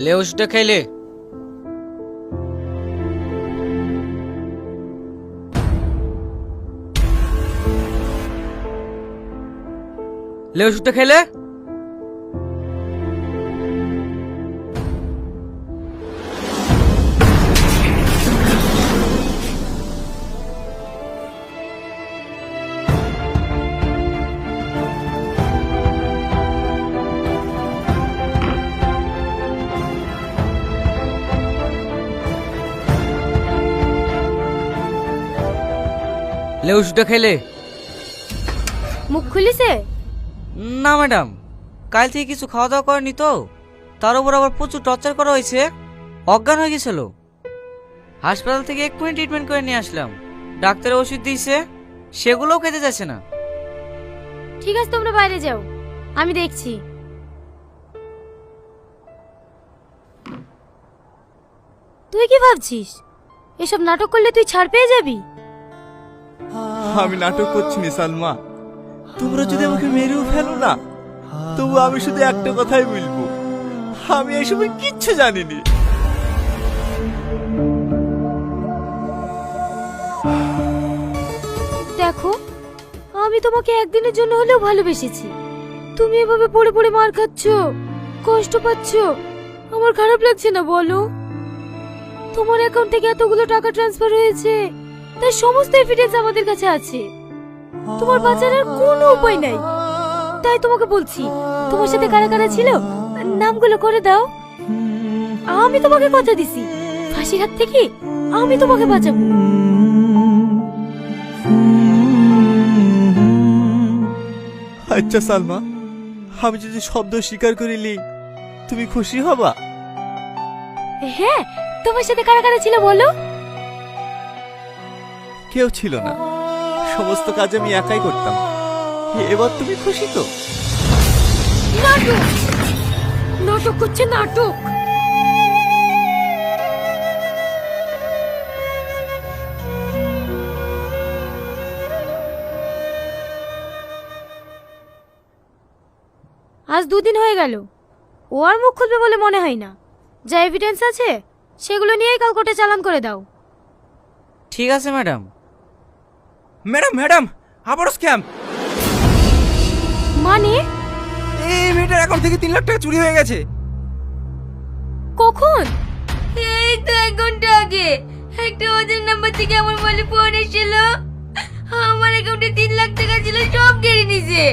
লে ওষুধটা খাইলে লে লে ওষুধটা খাইলে মুখ খুলিছে? না ম্যাডাম। কাল থেকে কিছু খাওয়া দাওয়া করেনি তো। তার উপর আবার প্রচুর টর্চার করা হয়েছে। অজ্ঞান হয়ে গেছিল। হাসপাতাল থেকে এক্ষুনি ট্রিটমেন্ট করে নিয়ে আসলাম। ডাক্তার ওষুধ দিয়েছে। সেগুলোও খেতে যাচ্ছে না। ঠিক আছে তোমরা বাইরে যাও। আমি দেখছি। তুই কি ভাবছিস? এসব নাটক করলে তুই ছাড় পেয়ে যাবি? আমি নাটক করছি না, সালমা। তোমরা যদি আমাকে মেরেও ফেলো না, তবু আমি শুধু একটা কথাই বলব। আমি এসবের কিচ্ছু জানিনি। দেখো, আমি তোমাকে একদিনের জন্য হলেও ভালোবেসেছি। তুমি এভাবে পড়ে পড়ে মার খাচ্ছ, কষ্ট পাচ্ছ, আমার খারাপ লাগছে না, বলো। তোমার অ্যাকাউন্ট থেকে এতগুলো টাকা ট্রান্সফার হয়েছে তার সমস্ত এভিডেন্স আমাদের কাছে আছে। তোমার বাঁচার আর কোনো উপায় নাই। তাই তোমাকে বলছি তোমার সাথে কারা কারা ছিল? নামগুলো করে দাও। আমি তোমাকে কথা দিছি। ফাঁসির হাত থেকে আমি তোমাকে বাঁচাবো। আচ্ছা সালমা আমি যদি শব্দ স্বীকার করিলি তুমি খুশি হবা? হ্যাঁ তোমার সাথে কারা কারা ছিল বলো? কেউ ছিল না। সমস্ত কাজ আমি একাই করতাম। এবার তুমি খুশি তো? নাটক! নাটক করছে নাটক! আজ দুদিন হয়ে গেল। ও আর মুখ খুলবে বলে মনে হয় না। যা এভিডেন্স আছে সেগুলো নিয়েই কাল কোর্টে চালান করে দাও। ঠিক আছে ম্যাডাম ম্যাডাম ম্যাডাম আবারও স্ক্যাম মানে? এই মেয়েটার অ্যাকাউন্ট থেকে তিন লাখ টাকা চুরি হয়ে গেছে। কখন? এই তো এক ঘণ্টা আগে। একটা ওদের নাম্বার থেকে আমার মোবাইলে ফোন এসেছিল। আমার অ্যাকাউন্টে তিন লাখ টাকা ছিল সব কেড়ে নিছে।